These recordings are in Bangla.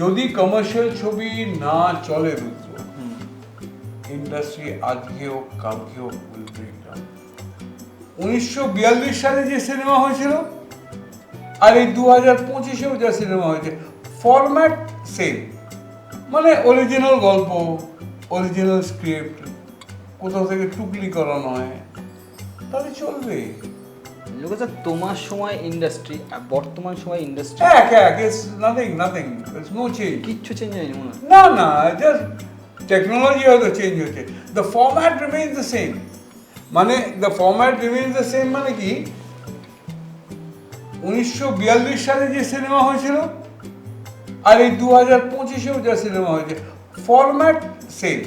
যদি কমার্শিয়াল ছবি না চলে রুদ্র ইন্ডাস্ট্রি কালকেও উইল ব্রেক ডাউন উনিশশো বিয়াল্লিশ সালে যে সিনেমা হয়েছিল, আর এই দু হাজার পঁচিশেও যা সিনেমা হয়েছে ফরম্যাট সেম মানে অরিজিনাল গল্প অরিজিনাল স্ক্রিপ্ট কোথাও থেকে টুকলি করা নয় তাহলে চলবে। স্যার তোমার সময় ইন্ডাস্ট্রি আর বর্তমান সময় ইন্ডাস্ট্রি এক এক it's nothing nothing it's no change কিচ্ছু চেঞ্জ হয়নি মনে হয়। না না জাস্ট টেকনোলজি হয়তো চেঞ্জ হচ্ছে the format remain the same মানে the format remain the same মানে কি? উনিশশো বিয়াল্লিশ সালে যে সিনেমা হয়েছিল আর এই দু হাজার পঁচিশেও যা সিনেমা হয়েছে format same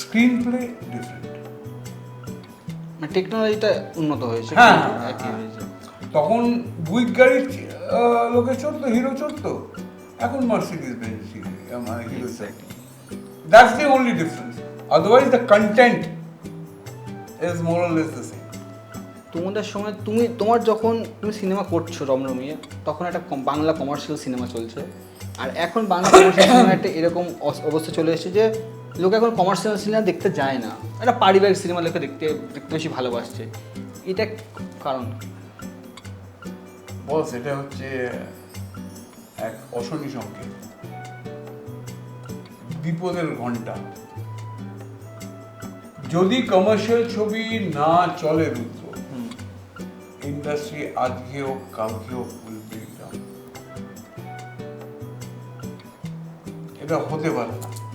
screen play different টেকনোলজিটা উন্নত হয়েছে। হ্যাঁ, তখন বুইক গাড়ির লোকে চড়তো হিরো চড়তো। এখন মার্সিডিজ মানে hero. That's the only difference otherwise the content is more or less the same তোমাদের সময় তুমি তোমার যখন তুমি সিনেমা করছ রমরমিয়ে তখন একটা বাংলা কমার্শিয়াল সিনেমা চলছে। আর এখন বাংলা কমার্শিয়াল সিনেমা একটা এরকম অবস্থা চলে এসেছে যে লোক এখন কমার্শিয়াল সিনেমা দেখতে যায় না। একটা পারিবারিক সিনেমা লোকে দেখতে দেখতে বেশি ভালোবাসছে। এটা কারণ? বস এটা হচ্ছে এক অশনি সংকেত। বিপদের ঘণ্টা। যদি কমার্শিয়াল ছবি না চলে রুদ্র ইন্ডাস্ট্রি আজকেও কালকেও এটা হতে পারে না।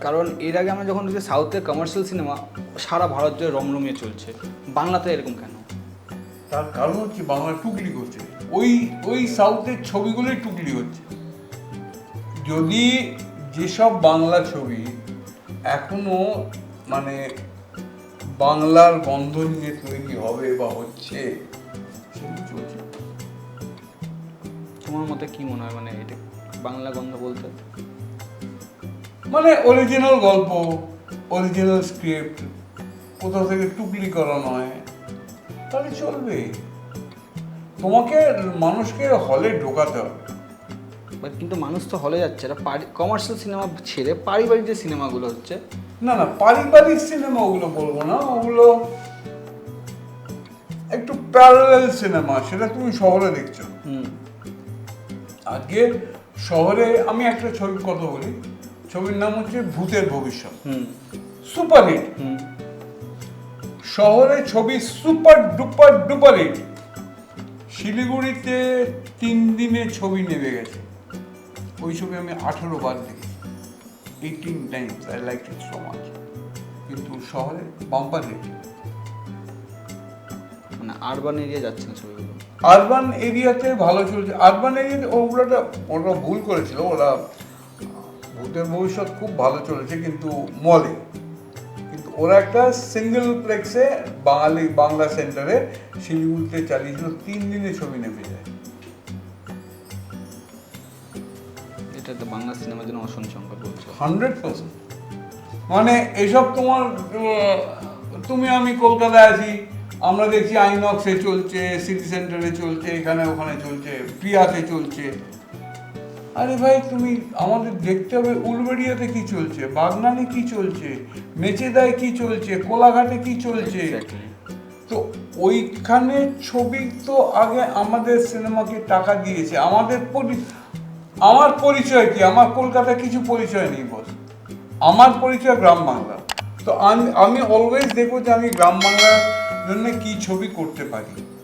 কারণ এর আগে আমরা যখন দেখছি সাউথের কমার্শিয়াল সিনেমা সারা ভারত জুড়ে রমরমিয়ে চলছে। বাংলাতে এরকম কেন? তার কারণ হচ্ছে বাংলা টুকলি করছে। ওই ওই সাউথের ছবিগুলোই টুকলি হচ্ছে। যদি যেসব বাংলা ছবি এখনও মানে বাংলার গন্ধ নিয়ে তৈরি হবে বা হচ্ছে তোমার মতে কি মনে হয় মানে এটা বাংলা গন্ধ বলতে? মানে অরিজিনাল গল্প অরিজিনাল স্ক্রিপ্ট কোথাও থেকে টুকলি করা নয় তাহলে চলবে। তোমাকে মানুষকে হলে ঢোকাতে হবে। বাট কিন্তু মানুষ তো হলে যাচ্ছে এটা কমার্শিয়াল সিনেমা ছেড়ে পারিবারিক যে সিনেমাগুলো হচ্ছে না না পারিবারিক সিনেমা ওগুলো বলব না ওগুলো একটু প্যারালাল সিনেমা সেটা তুমি শহরে দেখছ। হুম। আজকে শহরে আমি একটা ছবির কথা বলি। ছবির নাম হচ্ছে ভূতের ভবিষ্যৎ। হুম। Super hit. হুম। শহরে ছবি সুপার ডুপার ডুপার হিট। শিলিগুড়িতে তিন দিনে ছবি নেমে গেছে। ওই ছবি আমি আঠেরো বার দেখেছি। Eighteen times I like it so much কিন্তু শহরে বাম্পার হিট মানে আরবান এরিয়া যাচ্ছে না ছবিগুলো। আরবান এরিয়াতে ভালো চলছে। আরবান এরিয়াতে ওগুলোটা ওরা ভুল করেছিল। ওরা ভূতের ভবিষ্যৎ খুব ভালো চলেছে কিন্তু মলে কিন্তু ওরা একটা সিঙ্গেল প্লেক্সে বাঙালি বাংলা সেন্টারে শিলিগুড়িতে চালিয়েছিল তিন দিনে ছবি নেমে যায়। এটা তো বাংলা সিনেমার জন্য অসন সংকট বলছো। Hundred percent. মানে এসব তোমার তুমি আমি কলকাতায় আছি আমরা দেখছি আইনক্সে চলছে সিটি সেন্টারে চলছে এখানে ওখানে চলছে প্রিয়াতে চলছে। আরে ভাই তুমি আমাদের দেখতে হবে উলবেড়িয়াতে কি চলছে বাগনানে কি চলছে মেচেদায় কি চলছে কোলাঘাটে কি চলছে। তো ওইখানে ছবি তো আগে আমাদের সিনেমাকে টাকা দিয়েছে। আমাদের আমার পরিচয় কি? আমার কলকাতায় কিছু পরিচয় নেই বস। আমার পরিচয় গ্রাম বাংলা। তো আমি আমি অলওয়েজ দেখব যে আমি গ্রাম বাংলার জন্য কি ছবি করতে পারি।